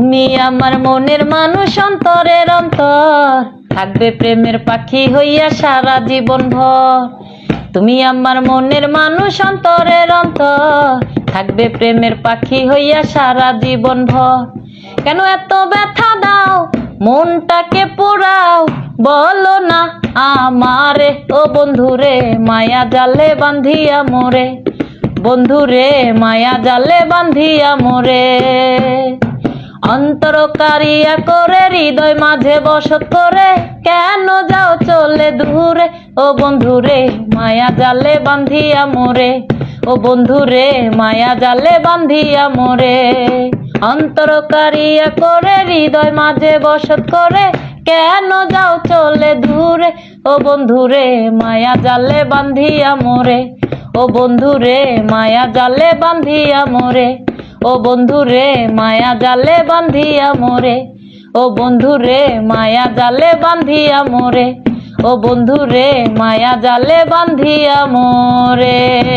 তুমি আমার মনের মানুষ অন্তরের অন্তর। থাকবে প্রেমের পাখি হইয়া সারা জীবন ভর। তুমি আমার মনের মানুষ অন্তরের অন্তর। থাকবে প্রেমের পাখি হইয়া সারা জীবন ভর। কেন এত ব্যথা দাও? মনটাকে পোড়াও। বলো না আমারে, ও বন্ধুরে, মায়া জালে বান্ধিয়া মোরে। বন্ধুরে, মায়া জালে বান্ধিয়া মোরে। অন্তর কারিয়া করে হৃদয় মাঝে বসত করে, কেন যাও চলে দূরে? ও বন্ধুরে, মায়া জালে বান্ধিয়া মোরে। ও বন্ধুরে, মায়া জালে বান্ধিয়া মোরে। অন্তর কারিয়া করে হৃদয় মাঝে বসত করে, কেন যাও চলে দূরে? ও বন্ধুরে, মায়া জালে বান্ধিয়া মোরে। ও বন্ধুরে, মায়া জালে বান্ধিয়া মোরে। ও বন্ধু রে, মায়া জালে বান্ধিয়া মোরে। ও বন্ধু রে, মায়া জালে বান্ধিয়া মোরে। ও বন্ধু রে, মায়া জালে বান্ধিয়া মোরে।